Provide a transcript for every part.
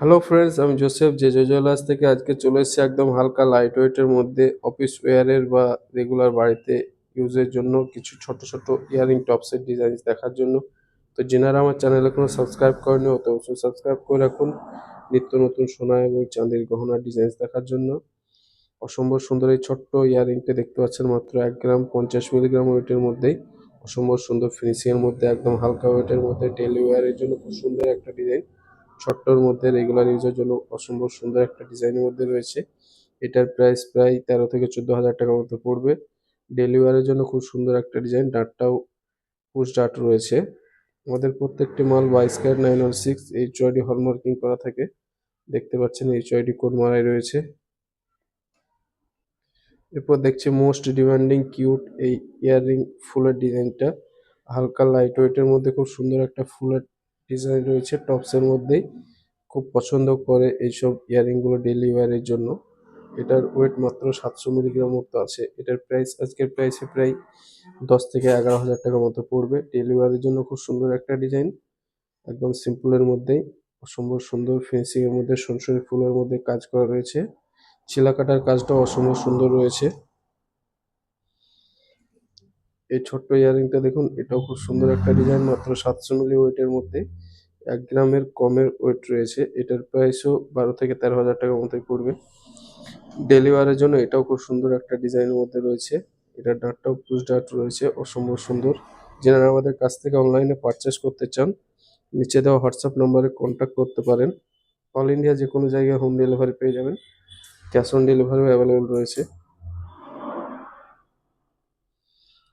Hello friends আমি Joseph যে jewellers থেকে আজকে চলে এসেছি একদম হালকা লাইট ওয়েটের মধ্যে অফিস ওয়্যারের বা রেগুলার বাড়িতে ইউজের জন্য কিছু ছোট ছোট ইয়ারিং টপসের ডিজাইন দেখার জন্য। তো যেনারা আমার চ্যানেল এখনও সাবস্ক্রাইব করেনি অত অবশ্যই সাবস্ক্রাইব করে রাখুন। নিত্য নতুন সোনা এবং চাঁদির গহনার ডিজাইন দেখার জন্য। অসম্ভব সুন্দর এই ছোট্ট ইয়ারিংটা দেখতে পাচ্ছেন মাত্র এক গ্রাম পঞ্চাশ মিলিগ্রাম ওয়েটের মধ্যেই। অসম্ভব সুন্দর ফিনিশিং এর মধ্যে একদম হালকা ওয়েটের মধ্যে ডেলি ওয়্যারের জন্য খুব সুন্দর একটা ডিজাইন ছোট্টর মধ্যে রেগুলার ইউজের জন্য অসম্ভব সুন্দর একটা ডিজাইনের মধ্যে রয়েছে। এটার প্রাইস প্রায় তেরো থেকে চোদ্দ হাজার টাকার মতো পড়বে। ডেলি ওয়্যারের জন্য খুব সুন্দর একটা ডিজাইন ডাটটাও পুশ ডাট রয়েছে। আমাদের প্রত্যেকটি মাল বাইশ carat, nine one six H UID hallmarking করা থাকে। দেখতে পাচ্ছেন এইচ ওয়াইডি কোড মারাই রয়েছে। এরপর দেখছি মোস্ট ডিমান্ডিং কিউট এই ইয়াররিং ফুলের ডিজাইনটা হালকা লাইট ওয়েটের মধ্যে খুব সুন্দর একটা ফুলের ডিজাইন রয়েছে টপসের মধ্যেই। খুব পছন্দ করে এইসব ইয়াররিংগুলো ডেলি ওয়ারের জন্য। এটার ওয়েট মাত্র সাতশো মিলিগ্রাম মতো আছে। এটার প্রাইস আজকের প্রাইসে প্রায় দশ থেকে এগারো হাজার টাকার মতো পড়বে। ডেলি ওয়ারের জন্য খুব সুন্দর একটা ডিজাইন একদম সিম্পলের মধ্যেই, অসম্ভব সুন্দর ফেন্সিং এর মধ্যে সনসনি ফুলের মধ্যে কাজ করা রয়েছে। ছিলা কাটার কাজটাও অসম্ভব সুন্দর রয়েছে। এই ছোট্ট ইয়ারিংটা দেখুন, এটাও খুব সুন্দর একটা ডিজাইন মাত্র সাতশো মিলি ওয়েটের মধ্যে। এক গ্রামের কমের ওয়েট রয়েছে, এটার প্রাইসও বারো থেকে তেরো হাজার টাকার মতোই পড়বে। ডেলিভারের জন্য এটাও খুব সুন্দর একটা ডিজাইনের মধ্যে রয়েছে। এটার ডাটটাও পুশ ডাট রয়েছে, অসম্ভব সুন্দর। যেনারা আমাদের কাছ থেকে অনলাইনে পারচেস করতে চান, নিচে দেওয়া হোয়াটসঅ্যাপ নম্বরে কন্ট্যাক্ট করতে পারেন। অল ইন্ডিয়া যে কোনো জায়গায় হোম ডেলিভারি পেয়ে যাবেন। ক্যাশ অন ডেলিভারিও অ্যাভেলেবেল রয়েছে।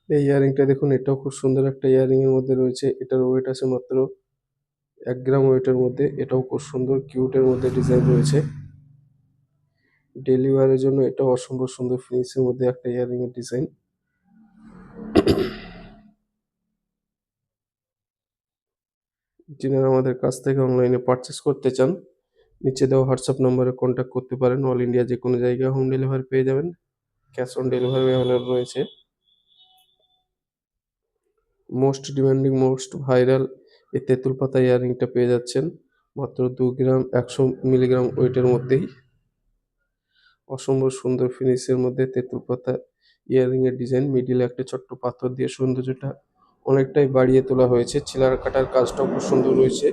এই ইয়ারিংটা দেখুন, এটাও খুব সুন্দর একটা ইয়ারিং এর মধ্যে রয়েছে। এটার ওয়েট আছে মাত্র এক গ্রাম ওয়েটের মধ্যে। এটাও খুব সুন্দর কিউটের মধ্যে ডিজাইন রয়েছে। ডেলি ওয়ারের জন্য এটাও অসম্ভব সুন্দর ফিনিশের মধ্যে একটা ইয়ারিং এর ডিজাইন যিনারা আমাদের কাছ থেকে অনলাইনে পারচেস করতে চান, নিচে দেওয়া হোয়াটসঅ্যাপ নম্বরে কন্ট্যাক্ট করতে পারেন। অল ইন্ডিয়া যে কোনো জায়গায় হোম ডেলিভারি পেয়ে যাবেন। ক্যাশ অন ডেলিভারি অ্যাভেলেবল রয়েছে। মোস্ট ডিমান্ডিং মোস্ট ভাইরাল এই তেঁতুল পাতা ইয়ারিংটা পেয়ে যাচ্ছেন। মাত্র দু গ্রাম, একশো মিলিগ্রাম ওয়েটের মধ্যেই। অসম্ভব সুন্দর ফিনিশের মধ্যে তেঁতুল পাতা ইয়ারিং এর ডিজাইন। মিডিলে একটা ছোট্ট পাথর দিয়ে সৌন্দর্যটা অনেকটাই বাড়িয়ে তোলা হয়েছে। ছিলার কাটার কাজটাও খুব সুন্দর রয়েছে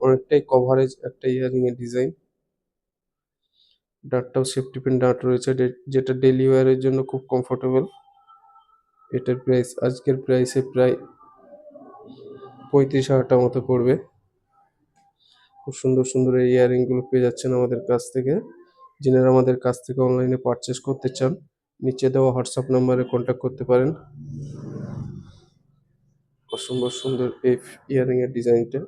অনেকটাই কভারেজ একটা ইয়ারিং এর ডিজাইন। ডাটটাও সেফটি পিন ডাট রয়েছে। যেটা ডেলি ওয়ারের জন্য খুব কমফোর্টেবল এটার প্রাইস আজকের প্রাইসে প্রায় পঁয়ত্রিশ হাজার মতো পড়বে। খুব সুন্দর সুন্দর এই ইয়ারিংগুলো পেয়ে যাচ্ছেন আমাদের কাছ থেকে। যিনারা আমাদের কাছ থেকে অনলাইনে পারচেস করতে চান, নিচে দেওয়া হোয়াটসঅ্যাপ নাম্বারে কন্ট্যাক্ট করতে পারেন। অসম্ভব সুন্দর এই ইয়ারিং এর ডিজাইনটা